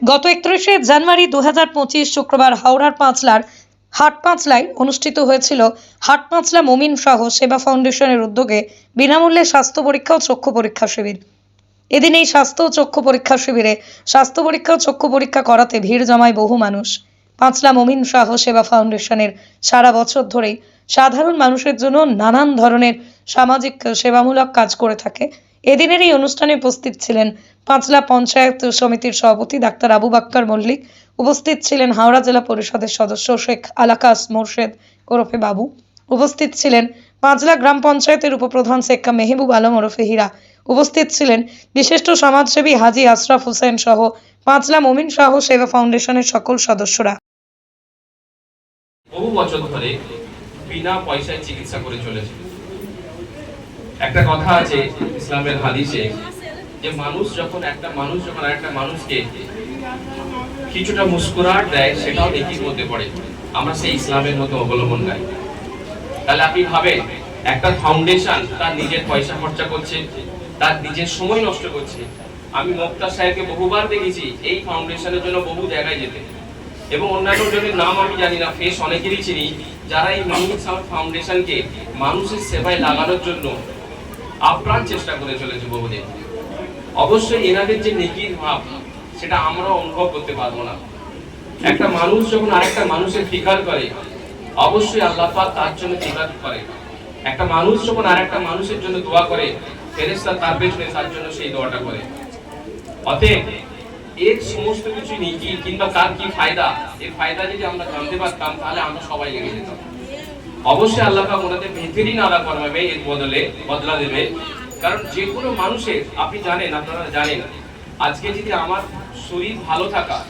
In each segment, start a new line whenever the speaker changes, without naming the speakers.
গত একত্রিশে জানুয়ারি দু হাজার পঁচিশ শুক্রবার হাওড়ার পাঁচলার হাটপাঁচলায় অনুষ্ঠিত হয়েছিল হাটপাঁচলা মমিন শাহ সেবা ফাউন্ডেশনের উদ্যোগে বিনামূল্যে স্বাস্থ্য পরীক্ষা ও চক্ষু পরীক্ষা শিবির। এদিন এই স্বাস্থ্য ও চক্ষু পরীক্ষা শিবিরে স্বাস্থ্য পরীক্ষা ও চক্ষু পরীক্ষা করাতে ভিড় জমায় বহু মানুষ। পাঁচলা মমিন শাহ সেবা ফাউন্ডেশনের সারা বছর ধরেই সাধারণ মানুষের জন্য নানান ধরনের সামাজিক সেবামূলক কাজ করে থাকে। এদিনের এই অনুষ্ঠানে উপস্থিত ছিলেন পাঁচলা পঞ্চায়েত সমিতির সভাপতি ডাক্তার আবু বাক্কার মল্লিক, উপস্থিত ছিলেন হাওড়া জেলা পরিষদের সদস্য শেখ আলাকাস মোর্শেদ ওরফে বাবু, উপস্থিত ছিলেন পাঁচলা গ্রাম পঞ্চায়েতের উপপ্রধান শেখ মেহবুব আলম ওরফে হীরা, উপস্থিত ছিলেন বিশিষ্ট সমাজসেবী হাজি আশরাফ হোসেন সহ পাঁচলা মমিন শাহ সেবা ফাউন্ডেশনের সকল সদস্যরা।
বহু বছর ধরে বিনা পয়সায় চিকিৎসা করে চলেছে। একটা কথা আছে, ইসলামের হাদিসে যে মানুষ যখন একটা মানুষ যখন আরেকটা মানুষকে কিছুটা মুস্কুরাট দেয়, সেটাও নেকির মধ্যে পড়ে। আমরা সেই ইসলামের মতো অবলম্বন গাই তাহলে আপনি ভাবেন, একটা ফাউন্ডেশন তার নিজের পয়সা খরচা করছে, তার নিজের সময় নষ্ট করছে। আমি মোক্তার সাহেবকে বহুবার দেখেছি, এই ফাউন্ডেশনের জন্য বহু জায়গায় যেতে। এবং অন্যান্য জনের নাম আমি জানি না, ফেস অনেকেরই চিনি। যারা এই মানুষ ফাউন্ডেশনকে মানুষের সেবায় লাগানোর জন্য আপ্রাণ চেষ্টা করে চলেছে বহুদিন। অবশ্যই এনাদের যে নেকির ভাব, সেটা আমরা অনুভব করতে পারব না। একটা মানুষ যখন আরেকটা মানুষের ফিকার করে, অবশ্যই আল্লাহ তার জন্য ফিকার করে। একটা মানুষ যখন আরেকটা মানুষের জন্য দোয়া করে, ফেরেশতা তার পেছনে তার জন্য সেই দোয়াটা করে। অতএব, এর সমস্ত কিছু নেকি কিংবা তার কি ফায়দা, এর ফায়দা যদি আমরা জানতে পারতাম, তাহলে আমরা সবাই লেগে যেতাম। অবশ্যই আল্লাহ ওনাদের বেহতরিন আদা করাবে এর বদলে বদলা দেবে। কারণ যে কোনো মানুষের, আপনি জানেন, আপনারা জানেন, আজকে যদি আমার শরীর ভালো থাকা,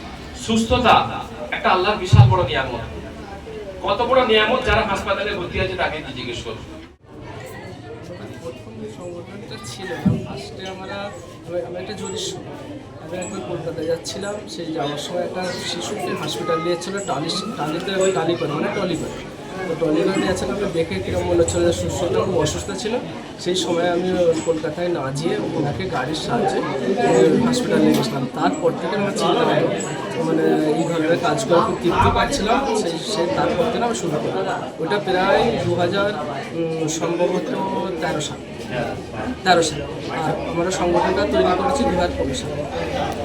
সুস্থতা একটা আল্লাহর বিশাল বড় নিয়ামত। কত বড় নিয়ামত যারা হাসপাতালে ভর্তি আছে তাকে জিজ্ঞেস করুন।
প্রথম সংগঠনটা ছিল ফার্স্টে আমরা আমি- আমি একটা জ্যোতিষ আমি একবার কলকাতায় যাচ্ছিলাম, সেই যাওয়ার সময় একটা শিশুকে হসপিটাল নিয়েছিল টালি টালিতে ওই টালি করে মানে টলি করে তো টলি নিয়েছিলাম আমি দেখে কীরকম মনে হচ্ছিল যে সুস্থতা খুব অসুস্থ ছিল। সেই সময় আমি কলকাতায় না যেয়ে ওনাকে গাড়ির সাহায্যে হসপিটালে নিয়ে গেছিলাম। তারপর থেকে আমার চিন্তা হলো মানে এই ধরনের কাজ খুব তৃপ্তি পাচ্ছিলাম সেই সেই তারপর থেকে আমি শুরু করি ওটা প্রায় দু হাজার সম্ভবত তেরো সাল। তেরো সাল। আর আমরা সংগঠনটা তৈরি করেছি দু হাজার পনেরো সালে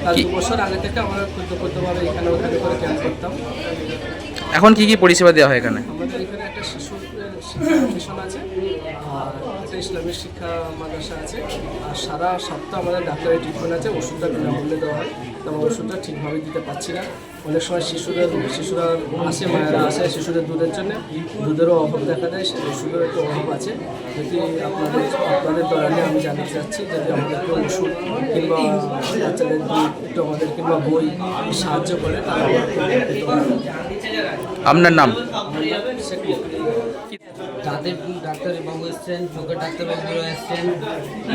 তার দু বছর আগে থেকে আমরা ক্ষুদ্র ক্ষুদ্রভাবে এখানে ওখানে করে ক্যাম্প করতাম।
এখন কি কি পরিষেবা দেওয়া হয় এখানে?
আমাদের এখানে একটা মিশন আছে ইসলামিক শিক্ষা মাদ্রাসা আছে, আর সারা সপ্তাহ আমাদের ডাক্তারের ট্রিটমেন্ট আছে, ওষুধটা বিনামূল্যে দেওয়া হয়। আমরা ওষুধটা ঠিকভাবে দিতে পারছি না। অনেক সময় শিশুদের শিশুরা আসে মায়েরা আসে শিশুদের দুধের জন্য। দুধেরও অভাব দেখা দেয় সেই ওষুধের একটু অভাব আছে। যদি আপনাদের আপনাদের দরালে আমি জানতে চাচ্ছি যদি আমাদেরকে ওষুধ কিংবা বাচ্চাদের দুধ একটু আমাদের কিংবা বই সাহায্য করে হব।
আপনার নাম?
সেটাই
দাঁতের ডাক্তারবাবু এসছেন চোখের ডাক্তারবাবু এসছেন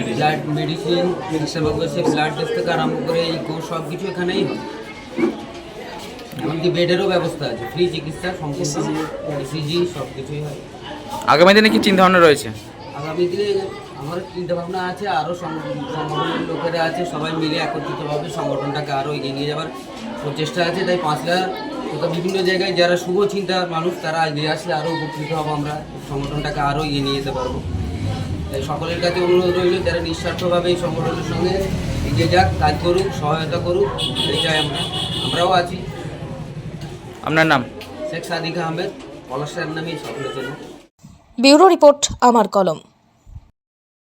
ব্লাড মেডিসিন চিকিৎসাবাবু এসে ব্লাড টেস্ট থেকে আরম্ভ করে এই কোর্স সব কিছু এখানেই হয়। এমনকি বেডেরও ব্যবস্থা আছে ফ্রি চিকিৎসা সম্পূর্ণ ইসিজি সব কিছুই হয়।
আগামী দিনে কি চিন্তা ভাবনা রয়েছে?
আগামী দিনে আমার চিন্তা ভাবনা আছে আরও সংগঠনের লোকেরা আছে সবাই মিলে একত্রিতভাবে সংগঠনটাকে আরও এগিয়ে নিয়ে যাওয়ার প্রচেষ্টা আছে তাই পাঁচলা তথা বিভিন্ন জায়গায় যারা শুভ চিন্তার মানুষ তারা এগিয়ে আসলে আরও উপকৃত হব আমরা। সংগঠনটাকে আরও এগিয়ে নিয়ে যেতে পারব। তাই সকলের কাছে অনুরোধ রইল যারা নিঃস্বার্থভাবে এই সংগঠনের সঙ্গে এগিয়ে যাক কাজ করুক সহায়তা করুক এই চাই আমরা। আমরাও আছি।
আপনার নাম?
শেখ সাদিক আহমেদ পলাশ সাহেব নামেই সকলের জন্য।
ব্যুরো রিপোর্ট আমার কলম।